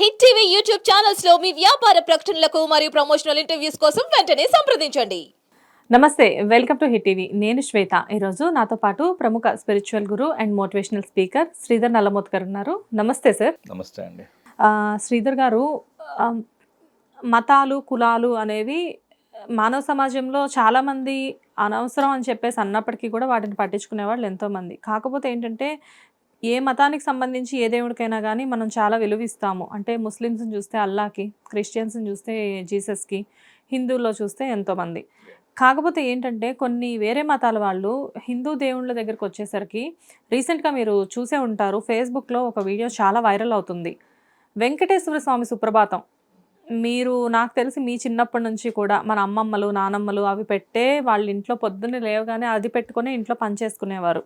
Hit TV YouTube ఛానల్స్లో మీ వ్యాపార ప్రకటనలకు మరియు ప్రమోషనల్ ఇంటర్వ్యూస్ కోసం వెంటనే సంప్రదించండి. నమస్తే వెల్కమ్ టు హిట్ టీవీ. నేను శ్వేత. ఈరోజు నాతో పాటు ప్రముఖ spiritual guru and motivational speaker Sridhar Nallamothu గారు ఉన్నారు. నమస్తే సార్. నమస్తే అండి. శ్రీధర్ గారు మతాలు కులాలు అనేవి మానవ సమాజంలో చాలామంది అనవసరం అని చెప్పేసి అన్నప్పటికీ కూడా వాటిని పట్టించుకునే వాళ్ళు ఎంతోమంది కాకపోతే ఏంటంటే ఏ మతానికి సంబంధించి ఏ దేవుడికైనా కానీ మనం చాలా విలువిస్తాము. అంటే ముస్లిమ్స్ని చూస్తే అల్లాకి క్రిస్టియన్స్ని చూస్తే జీసస్కి హిందువుల్లో చూస్తే ఎంతోమంది. కాకపోతే ఏంటంటే కొన్ని వేరే మతాల వాళ్ళు హిందూ దేవుళ్ళ దగ్గరికి వచ్చేసరికి రీసెంట్గా మీరు చూసే ఉంటారు ఫేస్బుక్లో ఒక వీడియో చాలా వైరల్ అవుతుంది. వెంకటేశ్వర స్వామి సుప్రభాతం. మీరు నాకు తెలిసి మీ చిన్నప్పటి నుంచి కూడా మన అమ్మమ్మలు నానమ్మలు అవి పెట్టే వాళ్ళ ఇంట్లో పొద్దున్నే లేవగానే అది పెట్టుకునే ఇంట్లో పనిచేసుకునేవారు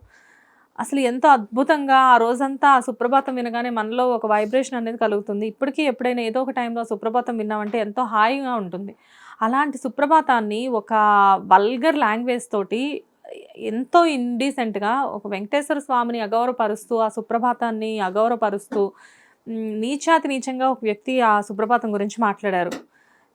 అసలు ఎంతో అద్భుతంగా ఆ రోజంతా ఆ సుప్రభాతం వినగానే మనలో ఒక వైబ్రేషన్ అనేది కలుగుతుంది. ఇప్పటికీ ఎప్పుడైనా ఏదో ఒక టైంలో సుప్రభాతం విన్నామంటే ఎంతో హాయిగా ఉంటుంది. అలాంటి సుప్రభాతాన్ని ఒక వల్గర్ లాంగ్వేజ్ తోటి ఎంతో ఇండీసెంట్గా ఒక వెంకటేశ్వర స్వామిని అగౌరవపరుస్తూ ఆ సుప్రభాతాన్ని అగౌరవపరుస్తూ నీచాతి నీచంగా ఒక వ్యక్తి ఆ సుప్రభాతం గురించి మాట్లాడారు.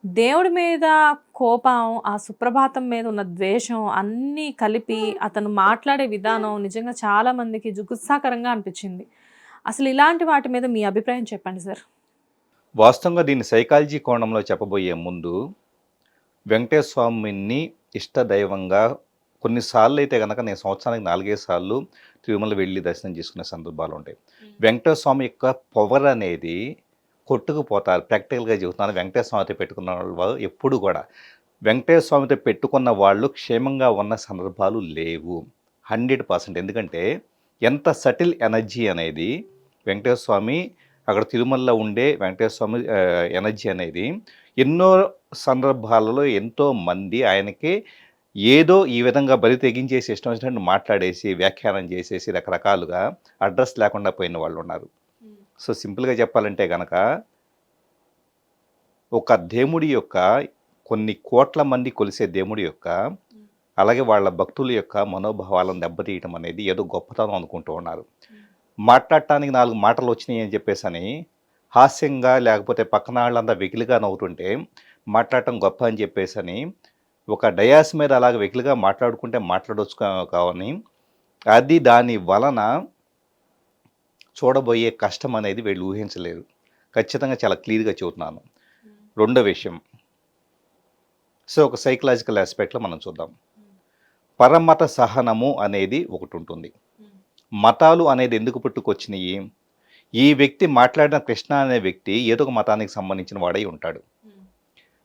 దేవుడి మీద కోపం ఆ సుప్రభాతం మీద ఉన్న ద్వేషం అన్నీ కలిపి అతను మాట్లాడే విధానం నిజంగా చాలా మందికి జుగుత్సాకరంగా అనిపించింది. అసలు ఇలాంటి వాటి మీద మీ అభిప్రాయం చెప్పండి సార్. వాస్తవంగా దీన్ని సైకాలజీ కోణంలో చెప్పబోయే ముందు వెంకటేశ్వర స్వామిని ఇష్ట దైవంగా కొన్నిసార్లు అయితే కనుక నేను సంవత్సరానికి నాలుగైదు సార్లు తిరుమల వెళ్ళి దర్శనం చేసుకునే సందర్భాలు ఉంటాయి. వెంకటేశ్వర స్వామి యొక్క పవర్ అనేది కొట్టుకుపోతారు. ప్రాక్టికల్గా చెబుతున్నాను. వెంకటేశ్వర స్వామితో పెట్టుకున్న వాళ్ళు ఎప్పుడు కూడా. వెంకటేశ్వర స్వామితో పెట్టుకున్న వాళ్ళు క్షేమంగా ఉన్న సందర్భాలు లేవు. Hundred percent. ఎందుకంటే ఎంత సటిల్ ఎనర్జీ అనేది వెంకటేశ్వర స్వామి అక్కడ తిరుమలలో ఉండే వెంకటేశ్వర స్వామి ఎనర్జీ అనేది ఎన్నో సందర్భాలలో ఎంతో మంది ఆయనకి ఏదో ఈ విధంగా బరి తెగించేసి ఇష్టం వచ్చినట్టు మాట్లాడేసి వ్యాఖ్యానం చేసేసి రకరకాలుగా అడ్రస్ లేకుండా పోయిన వాళ్ళు ఉన్నారు. సో సింపుల్గా చెప్పాలంటే కనుక ఒక దేవుడి యొక్క కొన్ని కోట్ల మంది కొలిసే దేవుడి యొక్క అలాగే వాళ్ళ భక్తుల యొక్క మనోభావాలను దెబ్బతీయటం అనేది ఏదో గొప్పతనం అనుకుంటూ ఉన్నారు. మాట్లాడటానికి నాలుగు మాటలు వచ్చినాయి అని చెప్పేసి అని హాస్యంగా లేకపోతే పక్కన వాళ్ళంతా వెకిలిగా నవ్వుతుంటే మాట్లాడటం గొప్ప అని చెప్పేసి అని ఒక డయాస్ మీద అలాగ వెకిలిగా మాట్లాడుకుంటే మాట్లాడవచ్చు కావని అది దాని వలన చూడబోయే కష్టం అనేది వీళ్ళు ఊహించలేరు. ఖచ్చితంగా చాలా క్లియర్గా చెబుతున్నాను. రెండో విషయం. సో ఒక సైకలాజికల్ ఆస్పెక్ట్లో మనం చూద్దాం. పరమత సహనము అనేది ఒకటి ఉంటుంది. మతాలు అనేది ఎందుకు పుట్టుకొచ్చినాయి? ఈ వ్యక్తి మాట్లాడిన కృష్ణ అనే వ్యక్తి ఏదో ఒక మతానికి సంబంధించిన వాడై ఉంటాడు.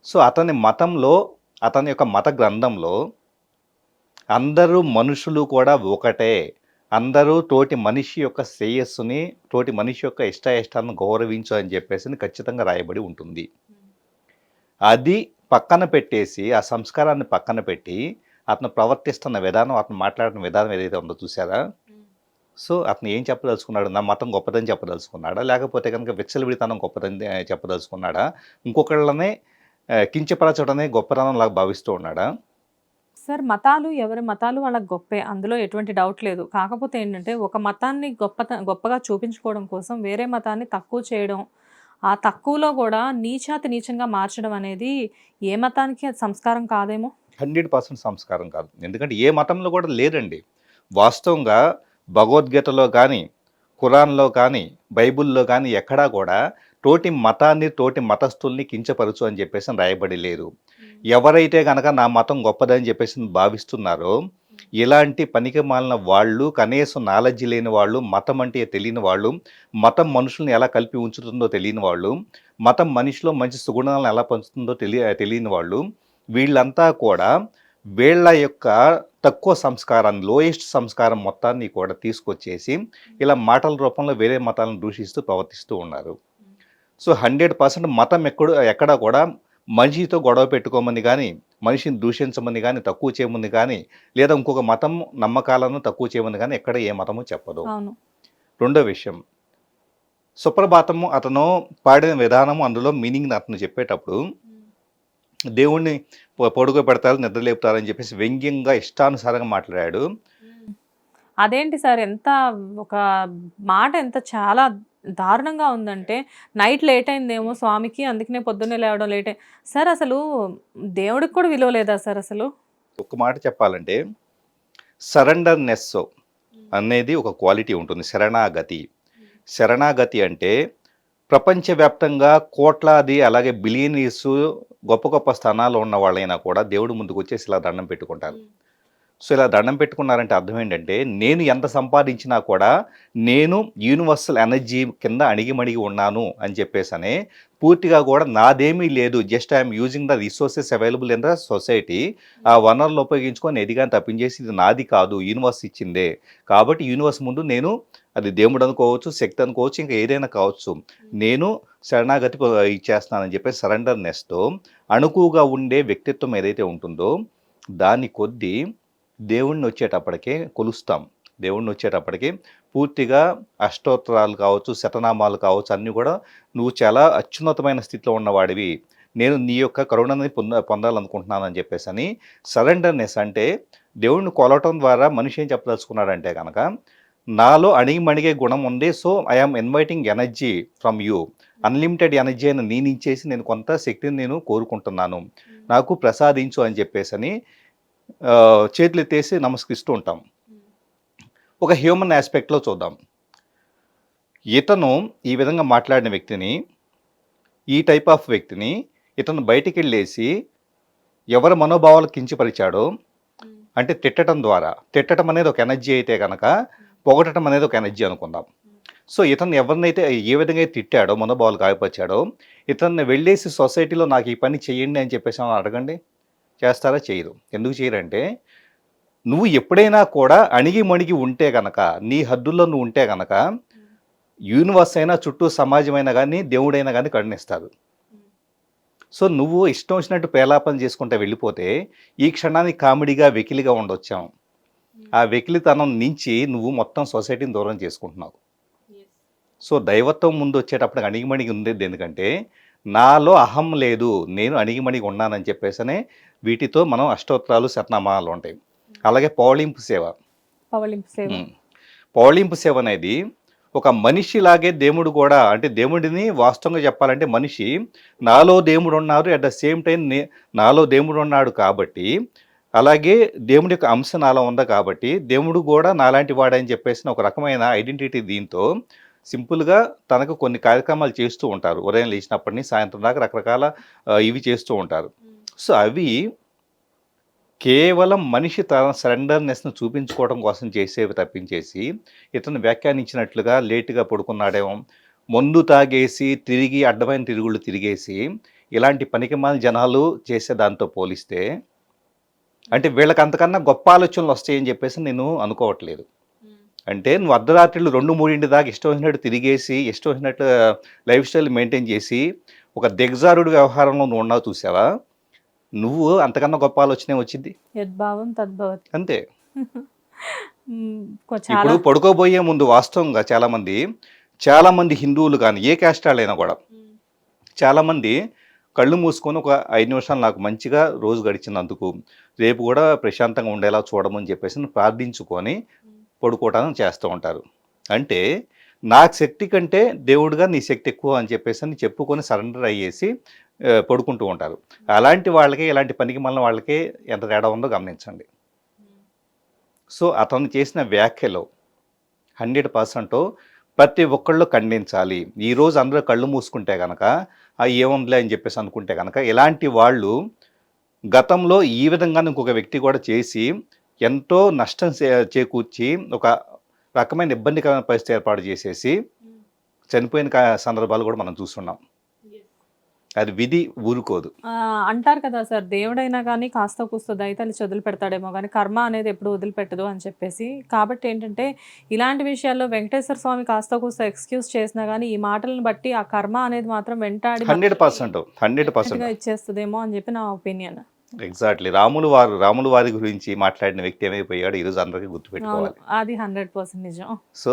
సో అతని మతంలో అతని యొక్క మత గ్రంథంలో అందరూ మనుషులు కూడా ఒకటే. అందరూ తోటి మనిషి యొక్క శ్రేయస్సుని తోటి మనిషి యొక్క ఇష్టాయిష్టాలను గౌరవించు అని చెప్పేసి ఖచ్చితంగా రాయబడి ఉంటుంది. అది పక్కన పెట్టేసి ఆ సంస్కారాన్ని పక్కన పెట్టి అతను ప్రవర్తిస్తున్న విధానం అతను మాట్లాడిన విధానం ఏదైతే ఉందో చూసారా సో అతను ఏం చెప్పదలుచుకున్నాడు? నా మతం గొప్పదని చెప్పదలుచుకున్నాడా? లేకపోతే కనుక విచ్చలవిడితనం గొప్పదని చెప్పదలుచుకున్నాడా? ఇంకొకళ్ళనే కించపరచడమే గొప్పతనం లాగా భావిస్తూ ఉన్నాడా? సార్ మతాలు ఎవరి మతాలు వాళ్ళకి గొప్పే. అందులో ఎటువంటి డౌట్ లేదు. కాకపోతే ఏంటంటే ఒక మతాన్ని గొప్ప గొప్పగా చూపించుకోవడం కోసం వేరే మతాన్ని తక్కువ చేయడం ఆ తక్కువలో కూడా నీచాతి నీచంగా మార్చడం అనేది ఏ మతానికి అది సంస్కారం కాదేమో? హండ్రెడ్ పర్సెంట్ సంస్కారం కాదు. ఎందుకంటే ఏ మతంలో కూడా లేదండి. వాస్తవంగా భగవద్గీతలో కానీ ఖురాన్లో కానీ బైబిల్లో కానీ ఎక్కడా కూడా తోటి మతాన్ని తోటి మతస్థుల్ని కించపరచు అని చెప్పేసి రాయబడి లేదు. ఎవరైతే కనుక నా మతం గొప్పదని చెప్పేసి భావిస్తున్నారో ఇలాంటి పనికి మాలిన వాళ్ళు కనీసం నాలెడ్జ్ లేని వాళ్ళు మతం అంటే తెలియని వాళ్ళు మతం మనుషుల్ని ఎలా కలిపి ఉంచుతుందో తెలియని వాళ్ళు మతం మనిషిలో మంచి సుగుణాలను ఎలా పంచుతుందో తెలియ తెలియని వాళ్ళు వీళ్ళంతా కూడా వీళ్ళ యొక్క తక్కువ సంస్కారాన్ని లోయెస్ట్ సంస్కారం మొత్తాన్ని కూడా తీసుకొచ్చేసి ఇలా మాటల రూపంలో వేరే మతాలను దూషిస్తూ ప్రవర్తిస్తూ ఉన్నారు. సో హండ్రెడ్ పర్సెంట్ మతం ఎక్కడ ఎక్కడ కూడా మనిషితో గొడవ పెట్టుకోమని కానీ మనిషిని దూషించమని కానీ తక్కువ చేయమని కానీ లేదా ఇంకొక మతం నమ్మకాలను తక్కువ చేయమని కానీ ఎక్కడ ఏ మతము చెప్పదు. రెండో విషయం. సుప్రభాతము అతను పాడిన విధానము అందులో మీనింగ్ అతను చెప్పేటప్పుడు దేవుణ్ణి పొడుగు పెడతారు నిద్ర లేపుతారని చెప్పేసి వ్యంగ్యంగా ఇష్టానుసారంగా మాట్లాడాడు. అదేంటి సార్ ఎంత ఒక మాట ఎంత చాలా దారుణంగా ఉందంటే నైట్ లేట్ అయిందేమో స్వామికి అందుకనే పొద్దున్నే లేవడం లేట్ సార్ అసలు దేవుడికి కూడా విలువ లేదా సార్ అసలు? ఒక మాట చెప్పాలంటే సరెండర్నెస్ అనేది ఒక క్వాలిటీ ఉంటుంది శరణాగతి. శరణాగతి అంటే ప్రపంచవ్యాప్తంగా కోట్లాది అలాగే బిలియనీర్స్ గొప్ప గొప్ప స్థానాల్లో ఉన్న వాళ్ళైనా కూడా దేవుడు ముందుకు వచ్చేసి ఇలా దండం పెట్టుకుంటారు. సో ఇలా దండం పెట్టుకున్నారంటే అర్థం ఏంటంటే నేను ఎంత సంపాదించినా కూడా నేను యూనివర్సల్ ఎనర్జీ కింద అణిగిమణిగి ఉన్నాను అని చెప్పేసనే పూర్తిగా కూడా నాదేమీ లేదు. Just I'm using the resources available in the society. ఆ వనరులు ఉపయోగించుకొని ఎదిగాని తప్పించేసి ఇది నాది కాదు యూనివర్స్ ఇచ్చిందే. కాబట్టి యూనివర్స్ ముందు నేను అది దేవుడు అనుకోవచ్చు శక్తి అనుకోవచ్చు ఇంకా ఏదైనా కావచ్చు. నేను శరణాగతి ఇచ్చేస్తానని చెప్పి సరెండర్నెస్తో అణుకుగా ఉండే వ్యక్తిత్వం ఏదైతే ఉంటుందో దాని కొద్దీ దేవుణ్ణి వచ్చేటప్పటికే కొలుస్తాం. దేవుణ్ణి వచ్చేటప్పటికి పూర్తిగా అష్టోత్తరాలు కావచ్చు శతనామాలు కావచ్చు అన్నీ కూడా నువ్వు చాలా అత్యున్నతమైన స్థితిలో ఉన్నవాడివి. నేను నీ యొక్క కరుణని పొంద పొందాలనుకుంటున్నాను అని చెప్పేసి అని సరెండర్నెస్ అంటే దేవుణ్ణి కొలవటం ద్వారా మనిషి ఏం చెప్పదలుచుకున్నాడంటే కనుక నాలో అణిగి మణిగే గుణం ఉంది so I'm inviting energy from you. Unlimited energy అని నేను ఇచ్చేసి నేను కొంత శక్తిని నేను కోరుకుంటున్నాను. నాకు ప్రసాదించు అని చెప్పేసి అని చేతులు ఎత్తేసి నమస్కరిస్తూ ఉంటాం. ఒక హ్యూమన్ ఆస్పెక్ట్లో చూద్దాం. ఇతను ఈ విధంగా మాట్లాడిన వ్యక్తిని ఈ టైప్ ఆఫ్ వ్యక్తిని ఇతను బయటికి వెళ్ళేసి ఎవరి మనోభావాలు కించపరిచాడో అంటే తిట్టడం ద్వారా తిట్టడం అనేది ఒక ఎనర్జీ అయితే కనుక పొగటం అనేది ఒక ఎనర్జీ అనుకుందాం. సో ఇతను ఎవరినైతే ఏ విధంగా అయితే తిట్టాడో మనోభావాలు గాయపరిచాడో ఇతన్ని వెళ్ళేసి సొసైటీలో నాకు ఈ పని చేయండి అని చెప్పేసి అడగండి? చేస్తారా చేయరు ఎందుకు చేయరంటే నువ్వు ఎప్పుడైనా కూడా అణిగి మణిగి ఉంటే గనక నీ హద్దుల్లో నువ్వు ఉంటే గనక యూనివర్స్ అయినా చుట్టూ సమాజమైనా కానీ దేవుడైనా కానీ కరుణిస్తారు సో నువ్వు ఇష్టం వచ్చినట్టు పేలాపన చేసుకుంటే వెళ్ళిపోతే ఈ క్షణానికి కామెడీగా వెకిలిగా ఉండొచ్చాం. ఆ వెకిలితనం నుంచి నువ్వు మొత్తం సొసైటీని దూరం చేసుకుంటున్నావు. సో దైవత్వం ముందు వచ్చేటప్పుడు అణిగిమణిగి ఉండేది ఎందుకంటే నాలో అహం లేదు నేను అణిగిమణిగి ఉన్నానని చెప్పేసనే వీటితో మనం అష్టోత్తరాలు శతనామాలు ఉంటాయి. అలాగే పౌళింపు సేవ. పవళింపు సేవ. పౌళింపు సేవ అనేది ఒక మనిషిలాగే దేవుడు కూడా అంటే దేవుడిని వాస్తవంగా చెప్పాలంటే మనిషి నాలో దేవుడు ఉన్నారు అట్ ద సేమ్ టైం నాలో దేవుడు ఉన్నాడు కాబట్టి అలాగే దేవుడి యొక్క అంశ నాలో ఉంది కాబట్టి దేవుడు కూడా నాలాంటి వాడని చెప్పేసి ఒక రకమైన ఐడెంటిటీ దీంతో సింపుల్గా తనకు కొన్ని కార్యక్రమాలు చేస్తూ ఉంటారు. ఉదయం లేచినప్పటి నుంచి సాయంత్రం దాకా రకరకాల ఇవి చేస్తూ ఉంటారు. సో అవి కేవలం మనిషి తన సరెండర్నెస్ను చూపించుకోవడం కోసం చేసేవి తప్పించేసి ఇతను వ్యాఖ్యానించినట్లుగా లేటుగా పడుకున్నాడేమో. మందు తాగేసి తిరిగి అడ్డమైన తిరుగుళ్ళు తిరిగేసి ఇలాంటి పనికిమాల జనాలు చేసే దాంతో పోలిస్తే అంటే వీళ్ళకి అంతకన్నా గొప్ప ఆలోచనలు వస్తాయని చెప్పేసి నేను అనుకోవట్లేదు. అంటే నువ్వు అర్ధరాత్రులు రెండు మూడింటి దాకా ఇష్టం వచ్చినట్టు తిరిగేసి ఇష్టం వచ్చినట్టు లైఫ్ స్టైల్ మెయింటైన్ చేసి ఒక దిగజారుడు వ్యవహారంలో నువ్వు ఉన్నావు చూసావా? నువ్వు అంతకన్నా గొప్ప ఆలోచనే వచ్చింది? యద్భావం తద్భవతి. అంతే. ఇప్పుడు పడుకోబోయే ముందు వాస్తవంగా చాలా మంది చాలా మంది హిందువులు కానీ ఏ క్యాస్ట్ వాళ్ళైనా కూడా చాలా మంది కళ్ళు మూసుకొని ఒక ఐదు నిమిషాలు నాకు మంచిగా రోజు గడిచినందుకు రేపు కూడా ప్రశాంతంగా ఉండేలా చూడమని చెప్పేసి ప్రార్థించుకొని పడుకోవటానికి చేస్తూ ఉంటారు. అంటే నా శక్తి కంటే దేవుడుగా నీ శక్తి ఎక్కువ అని చెప్పేసి అని చెప్పుకొని సరెండర్ అయ్యేసి పడుకుంటూ ఉంటారు. అలాంటి వాళ్ళకి ఇలాంటి పనికి మళ్ళీ వాళ్ళకి ఎంత తేడా ఉందో గమనించండి. సో అతను చేసిన వ్యాఖ్యలో హండ్రెడ్ పర్సెంట్ ప్రతి ఒక్కళ్ళు ఖండించాలి. ఈరోజు అందరూ కళ్ళు మూసుకుంటే కనుక ఏముందిలే అని చెప్పేసి అనుకుంటే కనుక ఇలాంటి వాళ్ళు గతంలో ఈ విధంగా ఇంకొక వ్యక్తి కూడా చేసి ఎంతో నష్టం చేకూర్చి ఒక రకమైన ఇబ్బందికరమైన పరిస్థితి ఏర్పాటు చేసేసి చనిపోయిన కా- సందర్భాలు కూడా మనం చూస్తున్నాం. అది విధి ఊరుకోదు. అంటారు కదా సార్ దేవుడైనా కానీ కాస్త కూస్త దయతలి వదిలి పెడతాడేమో కానీ కర్మ అనేది ఎప్పుడు వదిలిపెట్టదు అని చెప్పేసి. కాబట్టి ఏంటంటే ఇలాంటి విషయాల్లో వెంకటేశ్వర స్వామి కాస్త కూస్త ఎక్స్క్యూజ్ చేసినా కానీ ఈ మాటలను బట్టి ఆ కర్మ అనేది మాత్రం వెంటాడి హండ్రెడ్ పర్సెంట్ హండ్రెడ్ పర్సెంట్. ఇచ్చేస్తుందేమో అని చెప్పి నా ఒపీనియన్. ఎగ్జాక్ట్లీ రాములు వారు రాములు వారి గురించి మాట్లాడిన వ్యక్తి ఏమైపోయాడు? ఈరోజు అందరికీ గుర్తుపెట్టుకోవాలి. అది హండ్రెడ్ పర్సెంట్ నిజం. సో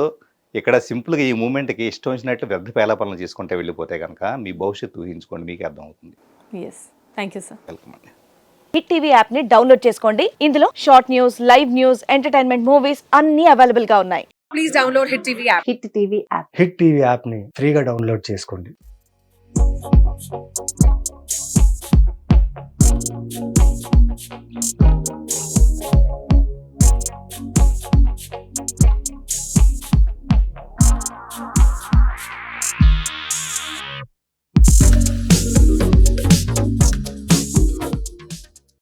ఇక్కడ సింపుల్గా ఈ మూమెంట్కి ఇష్టం వచ్చినట్లు వ్యర్థ పేలాపనలు చేసుకుంటే వెళ్ళిపోతే కనుక మీ భవిష్యత్తు ఊహించుకోండి మీకు అర్థమవుతుంది. Yes thank you sir welcome అండి. హిట్ టీవీ యాప్ని డౌన్లోడ్ చేసుకోండి. ఇందులో short news live news entertainment movies అన్ని అవైలబుల్గా ఉన్నాయి. Please download Hit TV app. Hit TV app Hit TV యాప్ని ఫ్రీగా డౌన్లోడ్ చేసుకోండి. Thank you.